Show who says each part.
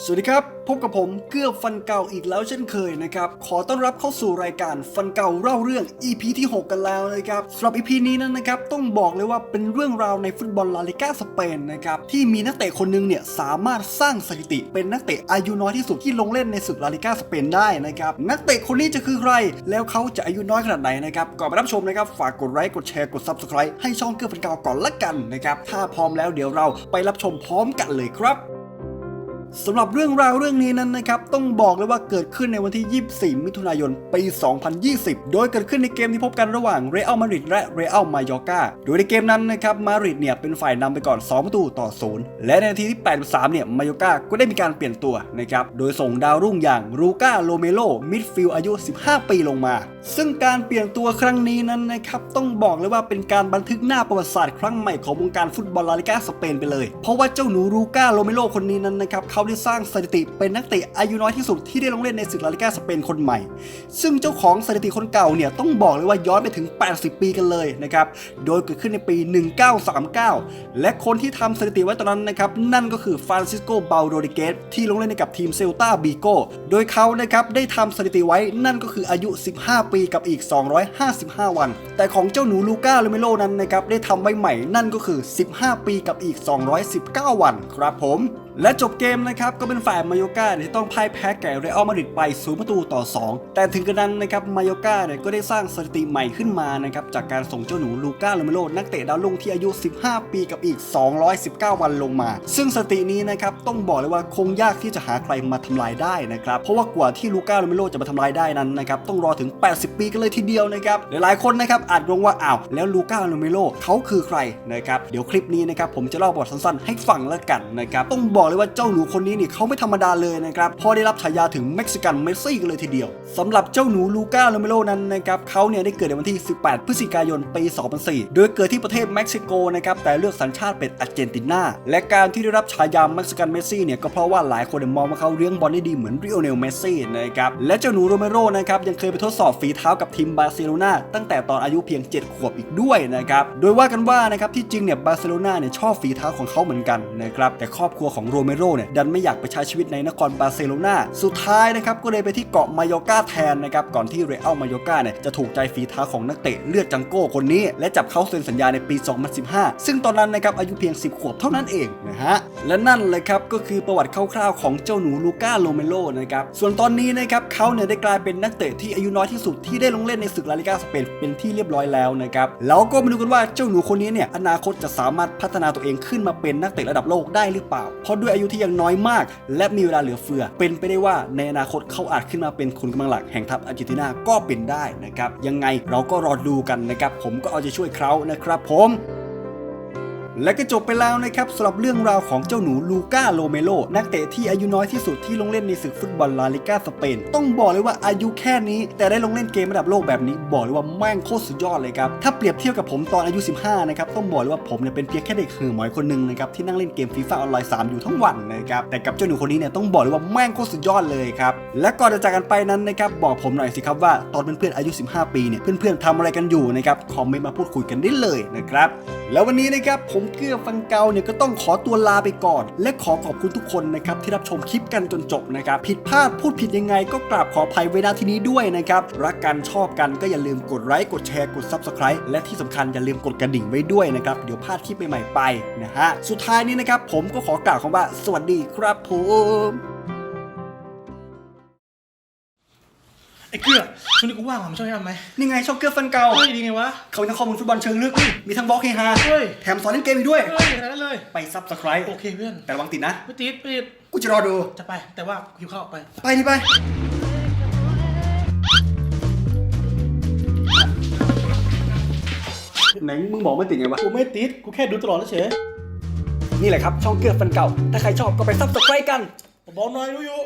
Speaker 1: สวัสดีครับ พบกับผมเกือบฟันเก่าอีกแล้วเช่นเคยนะครับ ขอต้อนรับเข้าสู่รายการฟันเก่าเล่าเรื่อง EP ที่ 6 กันแล้วนะครับสำหรับ EP นี้นั้นนะครับ ต้องบอกเลยว่าเป็นเรื่องราวในฟุตบอลลาลิก้าสเปนนะครับ ที่มีนักเตะคนหนึงเนี่ย สามารถสร้างสถิติ เป็นนักเตะอายุน้อยที่สุดที่ลงเล่นในศึกลาลิก้าสเปนได้นะครับ นักเตะคนนี้จะคือใคร แล้วเขาจะอายุน้อยขนาดไหนนะครับ ก่อนไปรับชมนะครับ ฝากกดไลค์กดแชร์กด Subscribe ให้ช่องเกือบฟันเก่าก่อนละกันนะครับถ้าพร้อมแล้วเดี๋ยวเราไปรับชมพร้อมกันเลยครับ สำหรับเรื่องราวเรื่องนี้นั้นนะครับ ต้องบอกเลยว่าเกิดขึ้นในวันที่ 24 มิถุนายน ปี 2020 โดยเกิดขึ้นในเกมที่พบกันระหว่างเรอัลมาดริดและเรอัลมายอร์กาโดยในเกมนั้นนะครับมาดริดเนี่ยเป็นฝ่ายนำไปก่อน 2 ประตูต่อ 0 และในนาทีที่ 83 เนี่ยมายอร์กาก็ได้มีการเปลี่ยนตัวนะครับ โดยส่งดาวรุ่งอย่างรูก้าโลเมโลมิดฟิลอายุ 15 ปีลงมา ซึ่งการเปลี่ยนตัวครั้งนี้นั้นนะครับต้องบอกเลยว่าเป็นการบันทึกหน้าประวัติศาสตร์ครั้งใหม่ของวงการฟุตบอลลาลิกาสเปนไปเลย เพราะว่าเจ้าหนูรูก้าโลเมโลคนนี้นั้นนะครับเขาาได้สร้างสถิติเป็นนักเตะอายุน้อยที่สุดที่ได้ลงเล่นในศึกลาลิก้าสเปนคนใหม่ ซึ่งเจ้าของสถิติคนเก่าเนี่ยต้องบอกเลยว่าย้อนไปถึง 80 ปีกันเลยนะครับ โดยเกิดขึ้นในปี 1939 และคนที่ทำสถิติไว้ตอนนั้นนะครับ นั่นก็คือฟรานซิสโกเบาโดริเกสที่ลงเล่นให้กับทีมเซลตาบีโกโดยเขานะครับได้ทำสถิติไว้นั่นก็คืออายุ 15 ปีกับอีก 255 วัน แต่ของเจ้าหนูลูก้าโรเมโลนั้นนะครับได้ทำไว้ใหม่นั่นก็คือ 15 ปีกับอีก 219 วันครับผมและจบเกมนะครับก็เป็นฝ่ายมายอร์กาที่ต้องพ่ายแพ้แก่เรอัลมาดริดไป0ประตูต่อ 2 แต่ถึงกระนั้นนะครับมายอร์กาเนี่ยก็ได้สร้างสถิติใหม่ขึ้นมานะครับจากการส่งเจ้าหนูลูก้าโรเมโลนักเตะดาวรุ่งที่อายุ 15 ปีกับอีก 219 วันลงมา ซึ่งสถิตินี้นะครับต้องบอกเลยว่าคงยากที่จะหาใครมาทำลายได้นะครับเพราะว่ากว่าที่ลูก้าโรเมโลจะมาทำลายได้นั้นนะครับต้องรอถึง 80 ปีกันเลยทีเดียวนะครับหลายๆคนนะครับอาจงงว่าอ้าวแล้วลูก้าโรเมโลเขาคือใครนะครับเดี๋ยวคลิปนี้นะครับผมจะเล่าประวัติสั้นๆให้ฟังแล้วกันนะครับต้องบอกอกเลยว่าเจ้าหนูคนนี้นี่เขาไม่ธรรมดาเลยนะครับพอได้รับฉายาถึงเม็กซิกันเมสซี่กันเลยทีเดียวสำหรับเจ้าหนูลูก้าโรเมโลนั้นนะครับเขาเนี่ยได้เกิดในวันที่ 18 พฤศจิกายนปี 2004 โดยเกิดที่ประเทศเม็กซิโกนะครับแต่เลือกสัญชาติเป็นอาร์เจนตินาและการที่ได้รับฉายาเม็กซิกันเมสซี่เนี่ยก็เพราะว่าหลายคนมองว่าเขาเลี้ยงบอลได้ดีเหมือนริโอเนลเมสซี่นะครับและเจ้าหนูโรเมโรนะครับยังเคยไปทดสอบฝีเท้ากับทีมบาร์เซโลนาตั้งแต่ตอนอายุเพียง 7 ขวบอีกด้วยนะครับโดยว่ากันว่านะครับที่จริงเนี่ยบาร์เซโลนาเนี่ยชอบฝีเท้าของเขาเหมือนกันนะครับแต่ครอบครัวของโรเมโรเนี่ยดันไม่อยากไปใช้ชีวิตในนครบาร์เซโลนาสุดท้ายนะครับก็เลยไปที่เกาะมายอกาแทนนะครับก่อนที่เรอัลมายอกาเนี่ยจะถูกใจฝีเท้าของนักเตะเลือดจังโก้คนนี้ และจับเขาเซ็นสัญญาในปี 2015 ซึ่งตอนนั้นนะครับอายุเพียง 10 ขวบเท่านั้นเองนะฮะและนั่นเลยครับก็คือประวัติคร่าวๆของเจ้าหนูลูก้าโรเมโลนะครับส่วนตอนนี้นะครับเขาเนี่ยได้กลายเป็นนักเตะที่อายุน้อยที่สุดที่ได้ลงเล่นในศึกลาลิกาสเปนเป็นที่เรียบร้อยแล้วนะครับแล้วก็มาดูกันว่าเจ้าหนูคนนี้เนี่ยอนาคตจะสามารถพัฒนาตัวเองขึ้นมาเป็นนักเตะระดับโลกได้หรือเปล่าเพราะด้วยอายุที่ยังน้อยมาก และมีเวลาเหลือเฟือ เป็นไปได้ว่าในอนาคตเขาอาจขึ้นมาเป็นคนกำลังหลักแห่งทัพอาร์เจนตินาก็เป็นได้นะครับยังไงเราก็รอดูกันนะครับผมก็เอาใจช่วยเขานะครับผม และก็จบไปแล้วนะครับสำหรับเรื่องราวของเจ้าหนูลูก้าโลเมโลนักเตะที่อายุน้อยที่สุดที่ลงเล่นในศึกฟุตบอลลาลิก้าสเปน ต้องบอกเลยว่าอายุแค่นี้ แต่ได้ลงเล่นเกมระดับโลกแบบนี้ บอกเลยว่าแม่งโคตรสุดยอดเลยครับ ถ้าเปรียบเทียบกับผมตอนอายุ 15 นะครับ ต้องบอกเลยว่าผมเนี่ยเป็นเพียงแค่เด็กหือหมอยคนหนึ่งนะครับ ที่นั่งเล่นเกมฟีฟ่าออนไลน์ 3 อยู่ทั้งวันนะครับ แต่กับเจ้าหนูคนนี้เนี่ยต้องบอกเลยว่าแม่งโคตรสุดยอดเลยครับและก่อนจะจากกันไปนั้นนะครับบอกผมหน่อยสิครับว่าตอนเพื่อนอายุ 15 ปีเนี่ยเพื่อนๆทำอะไรกันอยู่นะครับคอมเมนต์มาพูดคุยกันได้เลยนะครับแล้ววันนี้นะครับผมเกื้อฟังเกาเนี่ยก็ต้องขอตัวลาไปก่อน และขอขอบคุณทุกคนนะครับที่รับชมคลิปกันจนจบนะครับผิดพลาดพูดผิดยังไงก็กราบขออภัยไว้ณที่นี้ด้วยนะครับรักกันชอบกันก็อย่าลืมกดไลค์กดแชร์กด Subscribe และที่สำคัญอย่าลืมกดกระดิ่งไว้ด้วยนะครับเดี๋ยวพลาดคลิปใหม่ๆไปนะฮะสุดท้ายนี้นะครับผมก็ขอกล่าวคำว่า สวัสดีครับผม
Speaker 2: ไอ้เกือช่วงนี้กูว่างว่ะมาช่วยทำไหม
Speaker 1: นี่ไงช่องเกื้อฟันเกา
Speaker 2: เฮ้ยดีไงวะ
Speaker 1: เขามีทั้งข้อมูลฟุตบอลเชิงลึกมีทั้งบล็อกเฮฮา
Speaker 2: เฮ้ย
Speaker 1: แถมสอนเล่นเกมอีกด้วย
Speaker 2: เฮ้ยขนาดนั้นเลย
Speaker 1: ไป Subscribe
Speaker 2: โอเคเพื่อน
Speaker 1: แต่ระวังติดนะ
Speaker 2: ไม่ติดไม่ติด
Speaker 1: กูจะรอดู
Speaker 2: จะไปแต่ว่าหิวข้าวไป
Speaker 1: ไปดิไป ไหนมึงบอกไม่ติดไงวะ
Speaker 2: กูไม่ติดกูแค่ดูตลอดเฉย
Speaker 1: นี่แหละครับช่องเกือบฟันเก่า ถ้าใครชอบก็ไปซับสไครต์กัน
Speaker 2: บอกหน่อยรู้อยู่